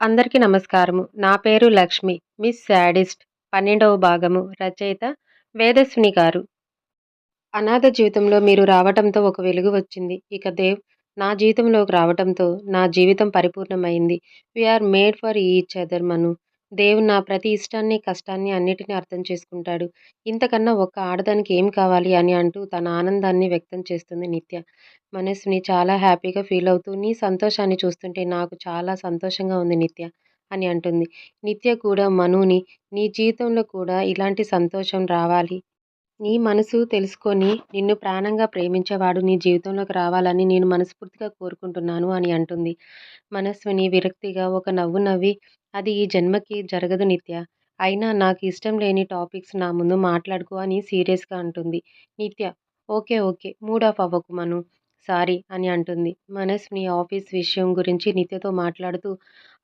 అందరికీ నమస్కారము. నా పేరు లక్ష్మి. మిస్ శాడిస్ట్ పన్నెండవ భాగము రచయిత వేదస్విని గారు. అనాథ జీవితంలో మీరు రావటంతో ఒక వెలుగు వచ్చింది. ఇక దేవ్ నా జీవితంలోకి రావటంతో నా జీవితం పరిపూర్ణమైంది. We are made for each other Manu. దేవుడు నా ప్రతి ఇష్టాన్ని, కష్టాన్ని అన్నిటినీ అర్థం చేసుకుంటాడు. ఇంతకన్నా ఒక్క ఆడదానికి ఏం కావాలి అని అంటూ తన ఆనందాన్ని వ్యక్తం చేస్తుంది నిత్య. మనసుని చాలా హ్యాపీగా ఫీల్ అవుతూ నీ సంతోషాన్ని చూస్తుంటే నాకు చాలా సంతోషంగా ఉంది నిత్య అని అంటుంది. నిత్య కూడా మనుని నీ జీవితంలో కూడా ఇలాంటి సంతోషం రావాలి. నీ మనసు తెలుసుకొని నిన్ను ప్రాణంగా ప్రేమించేవాడు నీ జీవితంలోకి రావాలని నేను మనస్ఫూర్తిగా కోరుకుంటున్నాను అని అంటుంది. మనస్విని విరక్తిగా ఒక నవ్వు నవ్వి అది ఈ జన్మకి జరగదు నిత్య. అయినా నాకు ఇష్టం లేని టాపిక్స్ నా ముందు మాట్లాడుకో అని సీరియస్గా అంటుంది. నిత్య ఓకే ఓకే మూడ్ ఆఫ్ అవ్వకు మను. సారీ అని అంటుంది. మనస్విని ఆఫీస్ విషయం గురించి నిత్యతో మాట్లాడుతూ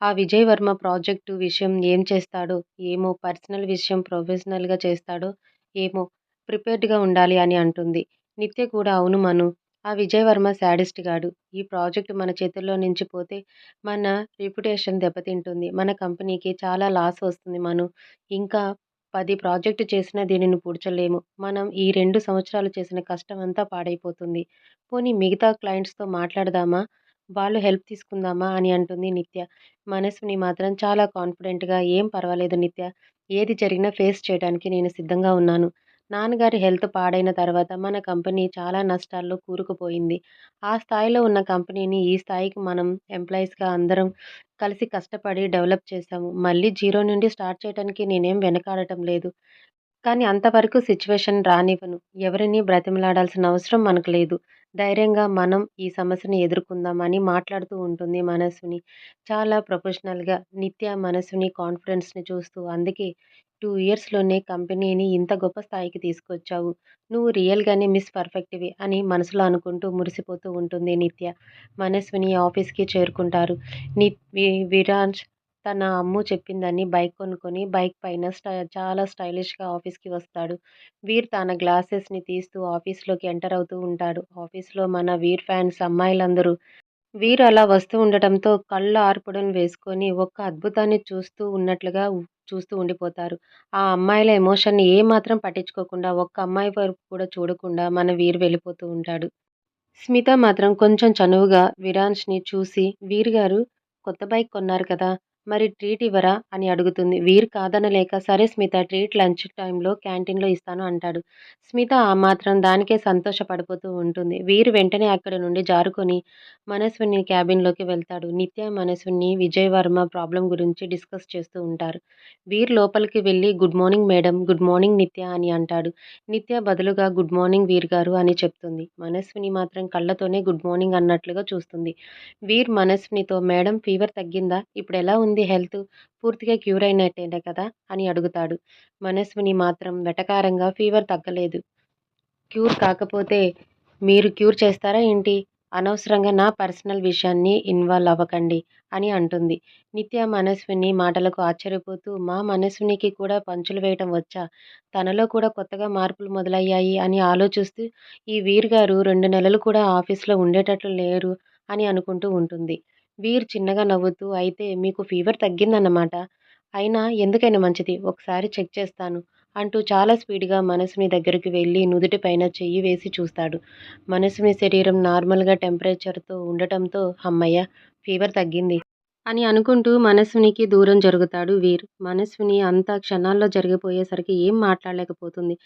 ఆ విజయ్ వర్మ ప్రాజెక్టు విషయం ఏం చేస్తాడో ఏమో పర్సనల్ విషయం ప్రొఫెషనల్గా చేస్తాడో ఏమో ప్రిపేర్డ్గా ఉండాలి అని అంటుంది. నిత్య కూడా అవును మను. ఆ విజయవర్మ శాడిస్ట్ గాడు. ఈ ప్రాజెక్టు మన చేతుల్లో నుంచి పోతే మన రిప్యుటేషన్ దెబ్బతింటుంది. మన కంపెనీకి చాలా లాస్ వస్తుంది మనం ఇంకా పది ప్రాజెక్టు చేసినా దీనిని పూడ్చలేము. మనం ఈ రెండు సంవత్సరాలు చేసిన కష్టం అంతా పాడైపోతుంది. పోనీ మిగతా క్లయింట్స్తో మాట్లాడదామా? వాళ్ళు హెల్ప్ తీసుకుందామా అని అంటుంది నిత్య. మనసుని మాత్రం చాలా కాన్ఫిడెంట్గా ఏం పర్వాలేదు నిత్య. ఏది జరిగినా ఫేస్ చేయడానికి నేను సిద్ధంగా ఉన్నాను. నాన్నగారి హెల్త్ పాడైన తర్వాత మన కంపెనీ చాలా నష్టాల్లో కూరుకుపోయింది. ఆ స్థాయిలో ఉన్న కంపెనీని ఈ స్థాయికి మనం ఎంప్లాయీస్గా అందరం కలిసి కష్టపడి డెవలప్ చేశాము. మళ్ళీ జీరో నుండి స్టార్ట్ చేయడానికి నేనేం వెనకాడటం లేదు. కానీ అంతవరకు సిచ్యువేషన్ రానివ్వను. ఎవరిని బ్రతిమలాడాల్సిన అవసరం మనకు లేదు. ధైర్యంగా మనం ఈ సమస్యను ఎదుర్కొందాం అని మాట్లాడుతూ ఉంటుంది మనసుని చాలా ప్రొఫెషనల్గా నిత్య మనసుని కాన్ఫిడెన్స్ని చూస్తూ అందుకే టూ ఇయర్స్లోనే కంపెనీని ఇంత గొప్ప స్థాయికి తీసుకొచ్చావు. నువ్వు రియల్గానే మిస్ పర్ఫెక్ట్వి అని మనసులో అనుకుంటూ మురిసిపోతూ ఉంటుంది నిత్య. మనస్విని ఆఫీస్కి చేరుకుంటారు. ని విరాజ్ తన అమ్ము చెప్పిందని బైక్ కొనుక్కొని బైక్ పైన స్టై చాలా స్టైలిష్గా ఆఫీస్కి వస్తాడు. వీర్ తన గ్లాసెస్ని తీస్తూ ఆఫీస్లోకి ఎంటర్ అవుతూ ఉంటాడు. ఆఫీస్లో మన వీర్ ఫ్యాన్స్ అమ్మాయిలందరూ వీర్ అలా వస్తూ ఉండటంతో కళ్ళు ఆర్పుడం వేసుకొని ఒక్క అద్భుతాన్ని చూస్తూ ఉన్నట్లుగా చూస్తూ ఉండిపోతారు. ఆ అమ్మాయిల ఎమోషన్ని ఏమాత్రం పట్టించుకోకుండా ఒక్క అమ్మాయి వరకు కూడా చూడకుండా మన వీర్ వెళ్ళిపోతూ ఉంటాడు. స్మిత మాత్రం కొంచెం చనువుగా విరాన్స్ని చూసి వీర్ గారు కొత్త బైక్ కొన్నారు కదా! మరి ట్రీట్ ఇవ్వరా? అని అడుగుతుంది. వీర్ కాదనలేక సరే స్మిత ట్రీట్ లంచ్ టైంలో క్యాంటీన్లో ఇస్తాను అంటాడు. స్మిత ఆ మాత్రం దానికే సంతోషపడిపోతూ ఉంటుంది. వీర్ వెంటనే అక్కడి నుండి జారుకొని మనస్విని క్యాబిన్లోకి వెళ్తాడు. నిత్య మనస్విని విజయ్ వర్మ ప్రాబ్లం గురించి డిస్కస్ చేస్తూ ఉంటారు. వీర్ లోపలికి వెళ్ళి good morning madam good morning Nitya అని అంటాడు. నిత్య బదులుగా గుడ్ మార్నింగ్ వీర్ గారు అని చెప్తుంది. మనస్విని మాత్రం కళ్ళతోనే గుడ్ మార్నింగ్ అన్నట్లుగా చూస్తుంది. వీర్ మనస్వినితో మేడం ఫీవర్ తగ్గిందా? ఇప్పుడెలా ఉంది హెల్త్? పూర్తిగా క్యూర్ అయినట్టే కదా? అని అడుగుతాడు. మనస్విని మాత్రం వెటకారంగా ఫీవర్ తగ్గలేదు. క్యూర్ కాకపోతే మీరు క్యూర్ చేస్తారా ఏంటి? అనవసరంగా నా పర్సనల్ విషయాన్ని ఇన్వాల్వ్ అవ్వకండి అని అంటుంది. నిత్య మనస్విని మాటలకు ఆశ్చర్యపోతూ మా మనస్వినికి కూడా పంచులు వేయటం వచ్చా? తనలో కూడా కొత్తగా మార్పులు మొదలయ్యాయి అని ఆలోచిస్తూ ఈ వీర్ గారు రెండు నెలలు కూడా ఆఫీస్లో ఉండేటట్లు లేరు అని అనుకుంటూ ఉంటుంది. వీర్ చిన్నగా నవ్వుతూ అయితే మీకు ఫీవర్ తగ్గిందన్నమాట. అయినా ఎందుకైనా మంచిది ఒకసారి చెక్ చేస్తాను అంటూ చాలా స్పీడ్గా మనసుని దగ్గరికి వెళ్ళి నుదుటిపైన చెయ్యి వేసి చూస్తాడు. మనసుని శరీరం నార్మల్గా టెంపరేచర్తో ఉండటంతో హమ్మయ్య ఫీవర్ తగ్గింది. అని అనుకుంటూ మనస్వినికి దూరం జరుగుతాడు వీర్. మనస్విని అంతా క్షణాల్లో జరిగిపోయేసరికి ఏం మాట్లాడలేకపోతుంది.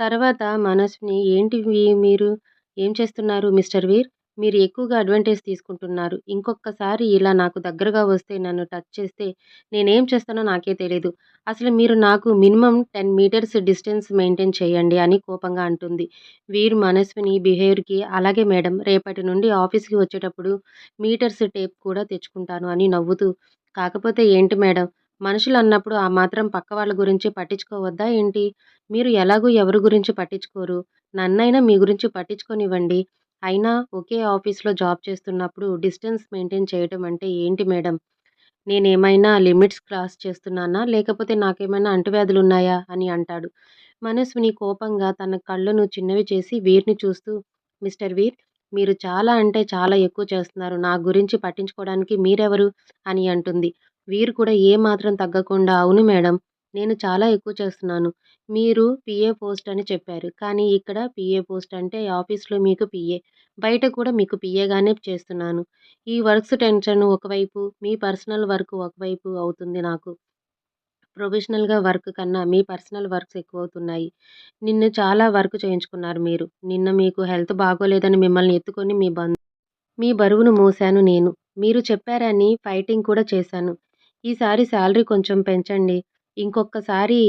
తర్వాత మనస్విని ఏంటి మీరు ఏం చేస్తున్నారు మిస్టర్ వీర్? మీరు ఎక్కువగా అడ్వాంటేజ్ తీసుకుంటున్నారు. ఇంకొకసారి ఇలా నాకు దగ్గరగా వస్తే నన్ను టచ్ చేస్తే నేనేం చేస్తానో నాకే తెలియదు అసలు మీరు నాకు minimum ten metres distance maintain చేయండి అని కోపంగా అంటుంది. వీరు మనస్విని బిహేవియర్కి అలాగే మేడం రేపటి నుండి ఆఫీస్కి వచ్చేటప్పుడు మీటర్స్ టేప్ కూడా తెచ్చుకుంటాను అని నవ్వుతూ కాకపోతే ఏంటి మేడం మనుషులు అన్నప్పుడు ఆ మాత్రం పక్క వాళ్ళ గురించి పట్టించుకోవద్దా ఏంటి? మీరు ఎలాగూ ఎవరి గురించి పట్టించుకోరు. నన్నైనా మీ గురించి పట్టించుకోనివ్వండి. అయినా ఒకే ఆఫీస్లో జాబ్ చేస్తున్నప్పుడు డిస్టెన్స్ మెయింటైన్ చేయటం అంటే ఏంటి మేడం? నేనేమైనా లిమిట్స్ క్రాస్ చేస్తున్నానా? లేకపోతే నాకేమైనా అంటువ్యాధులు ఉన్నాయా అని అంటాడు. మనస్విని కోపంగా తన కళ్ళను చిన్నవి చేసి వీర్ని చూస్తూ మిస్టర్ వీర్ మీరు చాలా అంటే చాలా ఎక్కువ చేస్తున్నారు. నా గురించి పట్టించుకోవడానికి మీరెవరు? అని అంటుంది. వీరు కూడా ఏమాత్రం తగ్గకుండా అవును మేడం. నేను చాలా ఎక్కువ చేస్తున్నాను. మీరు పిఏ పోస్ట్ అని చెప్పారు. కానీ ఇక్కడ పిఏ పోస్ట్ అంటే ఆఫీస్‌లో మీకు పిఏ బయట కూడా మీకు పిఏగానే చేస్తున్నాను. ఈ వర్క్స్ టెన్షన్ ఒకవైపు, మీ పర్సనల్ వర్క్ ఒకవైపు అవుతుంది నాకు. ప్రొఫెషనల్‌గా వర్క్ కన్నా మీ పర్సనల్ వర్క్స్ ఎక్కువ అవుతున్నాయి నిన్న చాలా వర్క్ చేయించుకున్నారు మీరు. నిన్న మీకు హెల్త్ బాగోలేదని మిమ్మల్ని ఎత్తుకొని మీ బంధు మీ బరువును మోసాను నేను. మీరు చెప్పారని ఫైటింగ్ కూడా చేశాను. ఈసారి శాలరీ కొంచెం పెంచండి. ఇంకొక్కసారి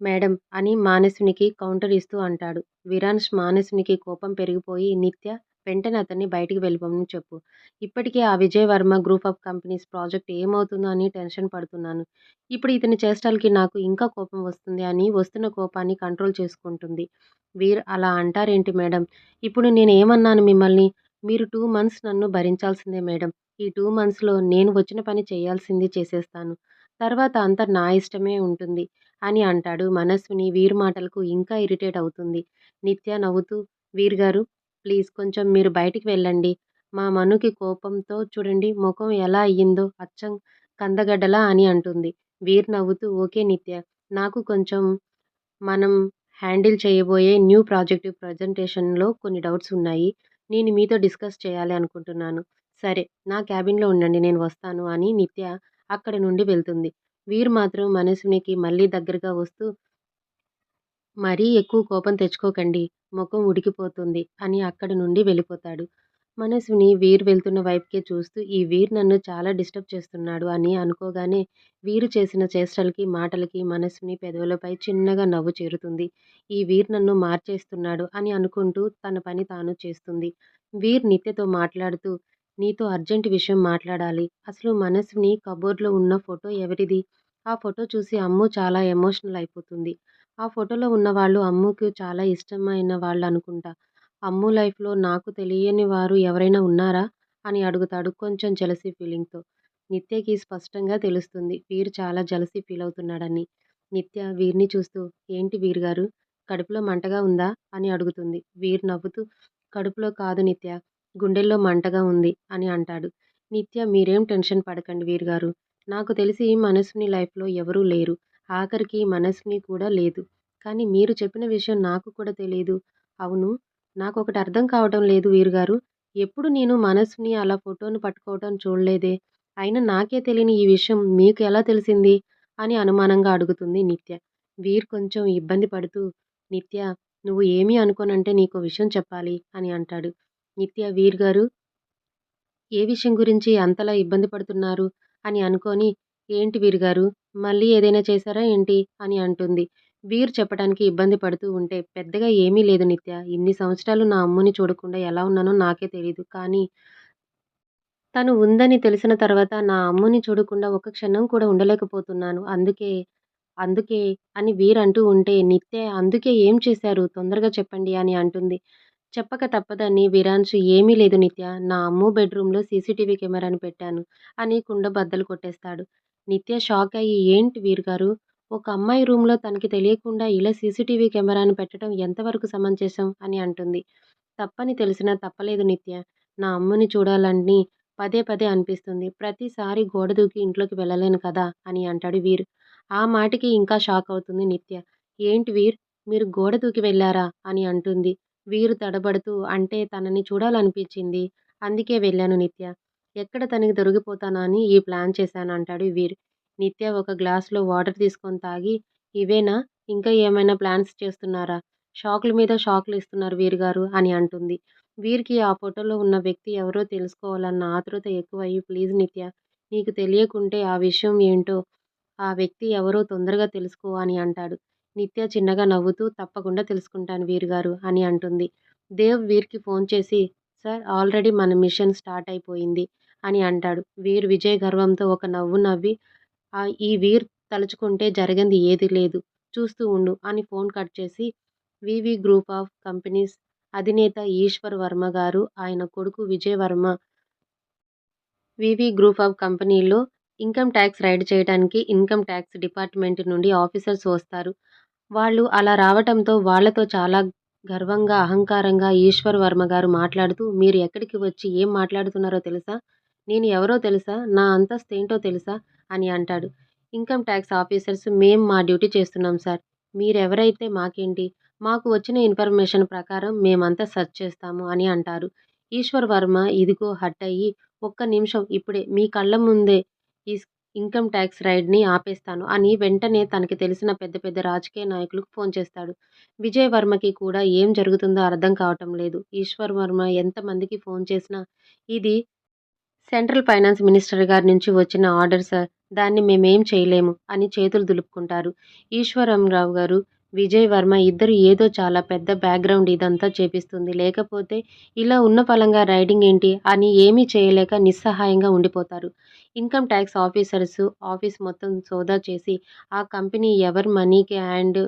మేడం అని మానసునికి కౌంటర్ ఇస్తూ అంటాడు. విరాన్స్ మానసునికి కోపం పెరిగిపోయి నిత్య వెంటనే అతన్ని బయటికి వెళ్ళిపోమని చెప్పు. ఇప్పటికే ఆ Vijayavarma group of companies project ఏమవుతుందో అని టెన్షన్ పడుతున్నాను. ఇప్పుడు ఇతని చేష్టలకి నాకు ఇంకా కోపం వస్తుంది అని వస్తున్న కోపాన్ని కంట్రోల్ చేసుకుంటుంది. వీర్ అలా అంటారేంటి మేడం? ఇప్పుడు నేను ఏమన్నాను మిమ్మల్ని? మీరు టూ మంత్స్ నన్ను భరించాల్సిందే మేడం. ఈ టూ మంత్స్‌లో నేను వచ్చిన పని చేయాల్సింది చేసేస్తాను. తర్వాత అంతా నా ఇష్టమే ఉంటుంది అని అంటాడు. మనస్విని వీరు మాటలకు ఇంకా ఇరిటేట్ అవుతుంది. నిత్య నవ్వుతూ వీర్ గారు ప్లీజ్ కొంచెం మీరు బయటికి వెళ్ళండి. మా మనుకి కోపంతో చూడండి ముఖం ఎలా అయ్యిందో అచ్చం కందగడ్డలా అని అంటుంది. వీర్ నవ్వుతూ ఓకే నిత్య. నాకు కొంచెం మనం హ్యాండిల్ చేయబోయే న్యూ ప్రాజెక్ట్ ప్రజెంటేషన్‌లో కొన్ని డౌట్స్ ఉన్నాయి. నేను మీతో డిస్కస్ చేయాలి అనుకుంటున్నాను. సరే నా క్యాబిన్‌లో ఉండండి నేను వస్తాను అని నిత్య అక్కడి నుండి వెళ్తుంది. వీరు మాత్రం మనసునికి మళ్ళీ దగ్గరగా వస్తూ మరీ ఎక్కువ కోపం తెచ్చుకోకండి. ముఖం ఉడికిపోతుంది అని అక్కడి నుండి వెళ్ళిపోతాడు. మనసుని వీర్ వెళ్తున్న వైపుకే చూస్తూ ఈ వీర్ నన్ను చాలా డిస్టర్బ్ చేస్తున్నాడు అని అనుకోగానే వీరు చేసిన చేష్టలకి, మాటలకి మనసుని పెదవులపై చిన్నగా నవ్వు చేరుతుంది. ఈ వీర్ నన్ను మార్చేస్తున్నాడు అని అనుకుంటూ తన పని తాను చేస్తుంది. వీర్ నిత్యతో మాట్లాడుతూ నీతో అర్జెంట్ విషయం మాట్లాడాలి. అసలు మనసుని కబోర్డ్‌లో ఉన్న ఫోటో ఎవరిది? ఆ ఫోటో చూసి అమ్ము చాలా ఎమోషనల్ అయిపోతుంది. ఆ ఫోటోలో ఉన్నవాళ్ళు అమ్ముకు చాలా ఇష్టమైన వాళ్ళు అనుకుంటా అమ్ము లైఫ్‌లో నాకు తెలియని వారు ఎవరైనా ఉన్నారా? అని అడుగుతాడు కొంచెం జలసీ ఫీలింగ్‌తో. నిత్యకి స్పష్టంగా తెలుస్తుంది వీరు చాలా జలసీ ఫీల్ అవుతున్నాడని నిత్య వీరిని చూస్తూ ఏంటి వీర్ గారు? కడుపులో మంటగా ఉందా? అని అడుగుతుంది. వీర్ నవ్వుతూ కడుపులో కాదు నిత్య. గుండెల్లో మంటగా ఉంది అని అంటాడు. నిత్య మీరేం టెన్షన్ పడకండి వీరుగారు నాకు తెలిసి మనస్విని లైఫ్‌లో ఎవరూ లేరు. ఆఖరికి మనస్విని కూడా లేదు. కానీ మీరు చెప్పిన విషయం నాకు కూడా తెలియదు అవును. నాకు ఒకటి అర్థం కావటం లేదు వీరుగారు. ఎప్పుడు నేను మనస్విని అలా ఫోటోను పట్టుకోవటం చూడలేదే. అయినా నాకే తెలియని ఈ విషయం మీకు ఎలా తెలిసింది? అని అనుమానంగా అడుగుతుంది నిత్య. వీర్ కొంచెం ఇబ్బంది పడుతూ నిత్య నువ్వు ఏమీ అనుకోనంటే నీకు విషయం చెప్పాలి అని అంటాడు. నిత్య వీర్ గారు ఏ విషయం గురించి అంతలా ఇబ్బంది పడుతున్నారు? అని అనుకొని ఏంటి వీర్ గారు? మళ్ళీ ఏదైనా చేశారా ఏంటి? అని అంటుంది. వీర్ చెప్పడానికి ఇబ్బంది పడుతూ ఉంటే పెద్దగా ఏమీ లేదు నిత్య. ఇన్ని సంవత్సరాలు నా అమ్ముని చూడకుండా ఎలా ఉన్నానో నాకే తెలియదు కానీ తను ఉందని తెలిసిన తర్వాత నా అమ్ముని చూడకుండా ఒక క్షణం కూడా ఉండలేకపోతున్నాను. అందుకే, అందుకే అని వీర్ అంటూ ఉంటే నిత్య అందుకే ఏం చేశారు? తొందరగా చెప్పండి అని అంటుంది. చెప్పక తప్పదని విరాన్షు ఏమీ లేదు నిత్య. నా అమ్ము బెడ్‌రూమ్‌లో సీసీటీవీ కెమెరాని పెట్టాను అని కుండ బద్దలు కొట్టేస్తాడు. నిత్య షాక్ అయ్యి ఏంటి వీరుగారు ఒక అమ్మాయి రూమ్‌లో తనకి తెలియకుండా ఇలా సీసీటీవీ కెమెరాను పెట్టడం ఎంతవరకు సమంజసం? అని అంటుంది. తప్పని తెలిసినా తప్పలేదు నిత్య. నా అమ్ముని చూడాలని పదే పదే అనిపిస్తుంది. ప్రతిసారి గోడ దూకి ఇంట్లోకి వెళ్ళలేను కదా! అని అంటాడు వీర్. ఆ మాటకి ఇంకా షాక్ అవుతుంది నిత్య. ఏంటి వీర్? మీరు గోడ దూకి వెళ్ళారా అని అంటుంది. వీరు తడబడుతూ అంటే తనని చూడాలనిపించింది. అందుకే వెళ్ళాను నిత్య. ఎక్కడ తనకి దొరికిపోతానా అని ఈ ప్లాన్ చేశాను అంటాడు వీర్. నిత్య ఒక గ్లాస్‌లో వాటర్ తీసుకొని తాగి ఇవేనా? ఇంకా ఏమైనా ప్లాన్స్ చేస్తున్నారా? షాకుల మీద షాకులు ఇస్తున్నారు వీర్ గారు అని అంటుంది. వీరికి ఆ ఫోటోలో ఉన్న వ్యక్తి ఎవరో తెలుసుకోవాలన్న ఆతృత ఎక్కువయ్యి ప్లీజ్ నిత్య. నీకు తెలియకుంటే ఆ విషయం ఏంటో ఆ వ్యక్తి ఎవరో తొందరగా తెలుసుకో అని అంటాడు. నిత్య చిన్నగా నవ్వుతూ తప్పకుండా తెలుసుకుంటాను వీర్ గారు అని అంటుంది. దేవ్ వీర్‌కి ఫోన్ చేసి సార్ ఆల్రెడీ మన మిషన్ స్టార్ట్ అయిపోయింది అని అంటాడు. వీర్ విజయ్ గర్వంతో ఒక నవ్వు నవ్వి ఈ వీర్ తలుచుకుంటే జరిగింది ఏది లేదు. చూస్తూ ఉండు అని ఫోన్ కట్ చేసి వివి గ్రూప్ ఆఫ్ కంపెనీస్ అధినేత ఈశ్వర్ వర్మ గారు, ఆయన కొడుకు Vijay Varma V V group of కంపెనీలో ఇన్కమ్ ట్యాక్స్ రైడ్ చేయడానికి ఇన్కమ్ టాక్స్ డిపార్ట్మెంట్ నుండి ఆఫీసర్స్ వస్తారు. వాళ్ళు అలా రావటంతో వాళ్ళతో చాలా గర్వంగా, అహంకారంగా ఈశ్వర్ వర్మ గారు మాట్లాడుతూ మీరు ఎక్కడికి వచ్చి ఏం మాట్లాడుతున్నారో తెలుసా? నేను ఎవరో తెలుసా? నా అంతస్తు ఏంటో తెలుసా? అని అంటాడు. ఇన్కమ్ టాక్స్ ఆఫీసర్స్ మేం మా డ్యూటీ చేస్తున్నాం సార్. మీరెవరైతే మాకేంటి? మాకు వచ్చిన ఇన్ఫర్మేషన్ ప్రకారం మేమంతా సెర్చ్ చేస్తాము అని అంటారు. ఈశ్వర్ వర్మ ఇదిగో హర్టయ్యి ఒక్క నిమిషం ఇప్పుడే మీ కళ్ళ ముందే ఈ ఇన్కమ్ టాక్స్ రైడ్‌ని ఆపేస్తాను అని వెంటనే తనకి తెలిసిన పెద్ద పెద్ద రాజకీయ నాయకులకు ఫోన్ చేస్తాడు. విజయ్ వర్మకి కూడా ఏం జరుగుతుందో అర్థం కావటం లేదు. ఈశ్వర్ వర్మ ఎంతమందికి ఫోన్ చేసినా ఇది సెంట్రల్ ఫైనాన్స్ మినిస్టర్ గారి నుంచి వచ్చిన ఆర్డర్ సార్. దాన్ని మేమేం చేయలేము అని చేతులు దులుపుకుంటారు. ఈశ్వరంరావు గారు, విజయ్ వర్మ ఇద్దరు ఏదో చాలా పెద్ద బ్యాక్‌గ్రౌండ్ ఇదంతా చేపిస్తుంది. లేకపోతే ఇలా ఉన్న ఫలంగా రైడింగ్ ఏంటి అని ఏమీ చేయలేక నిస్సహాయంగా ఉండిపోతారు. ఇన్కమ్ ట్యాక్స్ ఆఫీసర్స్ ఆఫీస్ మొత్తం సోదా చేసి ఆ కంపెనీ ఎవరి మనీకి అండ్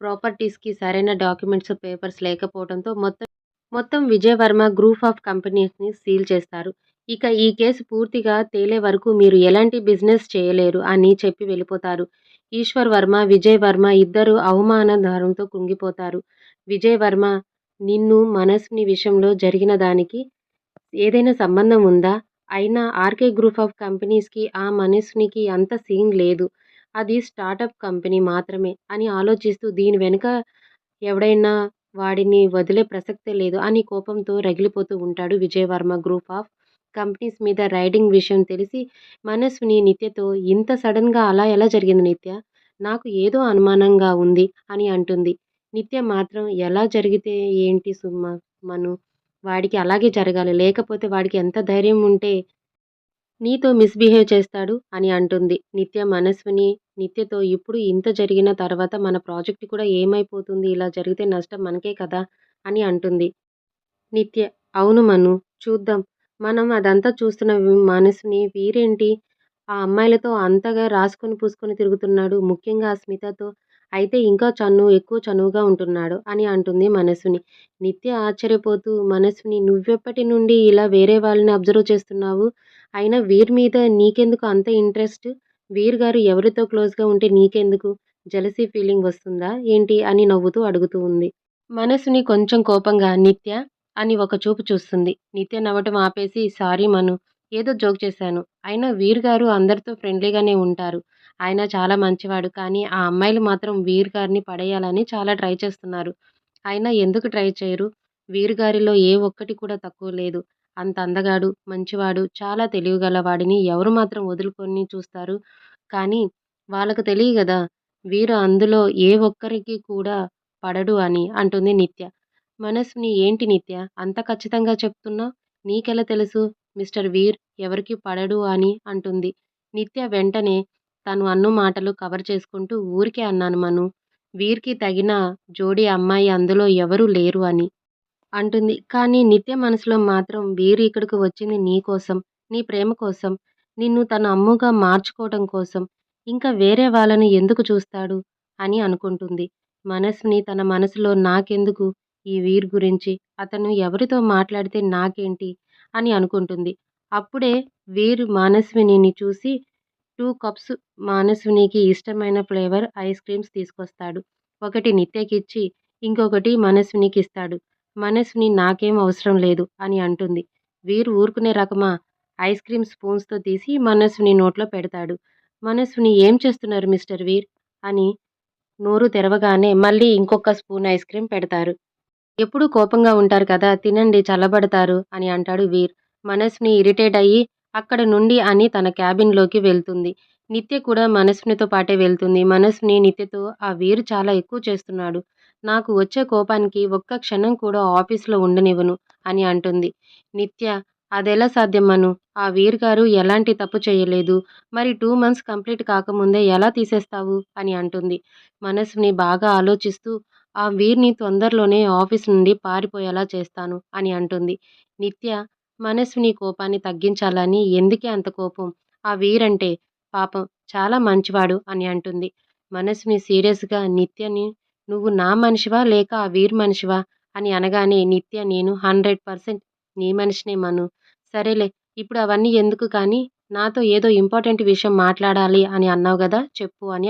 ప్రాపర్టీస్‌కి సరైన డాక్యుమెంట్స్, పేపర్స్ లేకపోవడంతో మొత్తం మొత్తం విజయ్ వర్మ గ్రూప్ ఆఫ్ కంపెనీస్‌ని సీల్ చేస్తారు. ఇక ఈ కేసు పూర్తిగా తేలే వరకు మీరు ఎలాంటి బిజినెస్ చేయలేరు అని చెప్పి వెళ్ళిపోతారు. ఈశ్వర్ వర్మ, విజయ్ వర్మ ఇద్దరూ అవమానధారంతో కృంగిపోతారు. విజయ్ వర్మ నిన్ను మనస్ని విషయంలో జరిగిన దానికి ఏదైనా సంబంధం ఉందా? అయినా ఆర్కే గ్రూప్ ఆఫ్ కంపెనీస్‌కి ఆ మనస్నికి అంత సీన్ లేదు. అది స్టార్టప్ కంపెనీ మాత్రమే అని ఆలోచిస్తూ దీని వెనుక ఎవడైనా వాడిని వదిలే ప్రసక్తే లేదు అని కోపంతో రగిలిపోతూ ఉంటాడు విజయవర్మ గ్రూప్ ఆఫ్ కంపెనీస్ మీద రైడింగ్ విషయం తెలిసి మనస్విని నిత్యతో ఇంత సడన్‌గా అలా ఎలా జరిగింది నిత్య? నాకు ఏదో అనుమానంగా ఉంది అని అంటుంది. నిత్య మాత్రం ఎలా జరిగితే ఏంటి సుమ్మ మను? వాడికి అలాగే జరగాలి. లేకపోతే వాడికి ఎంత ధైర్యం ఉంటే నీతో మిస్‌బిహేవ్ చేస్తాడు అని అంటుంది. నిత్య మనస్విని నిత్యతో ఇప్పుడు ఇంత జరిగిన తర్వాత మన ప్రాజెక్ట్ కూడా ఏమైపోతుంది? ఇలా జరిగితే నష్టం మనకే కదా! అని అంటుంది. నిత్య అవును మను. చూద్దాం. మనం అదంతా చూస్తున్న మనసుని వీరేంటి? ఆ అమ్మాయిలతో అంతగా రాసుకొని పూసుకొని తిరుగుతున్నాడు. ముఖ్యంగా ఆ స్మితతో అయితే ఇంకా చనువు ఎక్కువ చనువుగా ఉంటున్నాడు అని అంటుంది మనసుని నిత్య ఆశ్చర్యపోతూ మనసుని నువ్వెప్పటి నుండి ఇలా వేరే వాళ్ళని అబ్జర్వ్ చేస్తున్నావు? అయినా వీర్ మీద నీకెందుకు అంత ఇంట్రెస్ట్? వీర్ గారు ఎవరితో క్లోజ్‌గా ఉంటే నీకెందుకు? జెలసీ ఫీలింగ్ వస్తుందా ఏంటి? అని నవ్వుతూ అడుగుతూ ఉంది. మనసుని కొంచెం కోపంగా నిత్య అని ఒక చూపు చూస్తుంది. నిత్య నవ్వటం ఆపేసి సారీ మను. ఏదో జోక్ చేశాను. అయినా వీర్ గారు అందరితో ఫ్రెండ్లీగానే ఉంటారు. ఆయన చాలా మంచివాడు. కానీ ఆ అమ్మాయిలు మాత్రం వీర్ గారిని పడేయాలని చాలా ట్రై చేస్తున్నారు. అయినా ఎందుకు ట్రై చేయరు? వీర్ గారిలో ఏ ఒక్కటి కూడా తక్కువ లేదు. అంత అందగాడు, మంచివాడు, చాలా తెలివిగలవాడిని ఎవరు మాత్రం వదులుకొని చూస్తారు? కానీ వాళ్ళకు తెలియ కదా వీరు అందులో ఏ ఒక్కరికి కూడా పడడు అని అంటుంది నిత్య. మనస్విని ఏంటి నిత్య అంత ఖచ్చితంగా చెప్తున్నా నీకెలా తెలుసు మిస్టర్ వీర్ ఎవరికి పడడు అని అంటుంది. నిత్య వెంటనే తను అన్న మాటలు కవర్ చేసుకుంటూ ఊరికే అన్నాను మను. వీర్‌కి తగిన జోడి అమ్మాయి అందులో ఎవరూ లేరు అని అంటుంది. కానీ నిత్య మనసులో మాత్రం వీరు ఇక్కడికి వచ్చింది నీ కోసం, నీ ప్రేమ కోసం, నిన్ను తన అమ్ముగా మార్చుకోవటం కోసం. ఇంకా వేరే వాళ్ళని ఎందుకు చూస్తాడు? అని అనుకుంటుంది. మనసుని తన మనసులో నాకెందుకు ఈ వీర్ గురించి? అతను ఎవరితో మాట్లాడితే నాకేంటి? అని అనుకుంటుంది. అప్పుడే వీర్ మానస్వినిని చూసి టూ కప్స్ మానస్వినికి ఇష్టమైన ఫ్లేవర్ ఐస్ క్రీమ్స్ తీసుకొస్తాడు. ఒకటి నిత్యకిచ్చి ఇంకొకటి మనస్వినికిస్తాడు. మనస్విని నాకేం అవసరం లేదు అని అంటుంది. వీరు ఊరుకునే రకమా? ఐస్ క్రీమ్ స్పూన్స్‌తో తీసి మనస్విని నోట్లో పెడతాడు. మనస్విని ఏం చేస్తున్నారు మిస్టర్ వీర్? అని నోరు తెరవగానే మళ్ళీ ఇంకొక స్పూన్ ఐస్ క్రీమ్ పెడతారు. ఎప్పుడూ కోపంగా ఉంటారు కదా! తినండి చల్లబడతారు అని అంటాడు వీర్. మనస్విని ఇరిటేట్ అయ్యి అక్కడ నుండి అని తన క్యాబిన్‌లోకి వెళ్తుంది. నిత్య కూడా మనస్వినితో పాటే వెళ్తుంది. మనస్విని నిత్యతో ఆ వీర్ చాలా ఎక్కువ చేస్తున్నాడు. నాకు వచ్చే కోపానికి ఒక్క క్షణం కూడా ఆఫీస్‌లో ఉండనివ్వను అని అంటుంది. నిత్య అదెలా సాధ్యం మను? ఆ వీర్ గారు ఎలాంటి తప్పు చేయలేదు. మరి టూ మంత్స్ కంప్లీట్ కాకముందే ఎలా తీసేస్తావు? అని అంటుంది. మనస్విని బాగా ఆలోచిస్తూ ఆ వీర్‌ని తొందరలోనే ఆఫీస్ నుండి పారిపోయేలా చేస్తాను అని అంటుంది. నిత్య మనస్విని కోపాన్ని తగ్గించాలని ఎందుకే అంత కోపం? ఆ వీరంటే అంటే పాపం చాలా మంచివాడు అని అంటుంది. మనస్విని సీరియస్‌గా నిత్యని నువ్వు నా మనిషివా? లేక ఆ వీర్ మనిషివా? అని అనగానే నిత్య నేను హండ్రెడ్ పర్సెంట్ నీ మనిషినే మను. సరేలే ఇప్పుడు అవన్నీ ఎందుకు కానీ నాతో ఏదో ఇంపార్టెంట్ విషయం మాట్లాడాలి అని అన్నావు కదా చెప్పు అని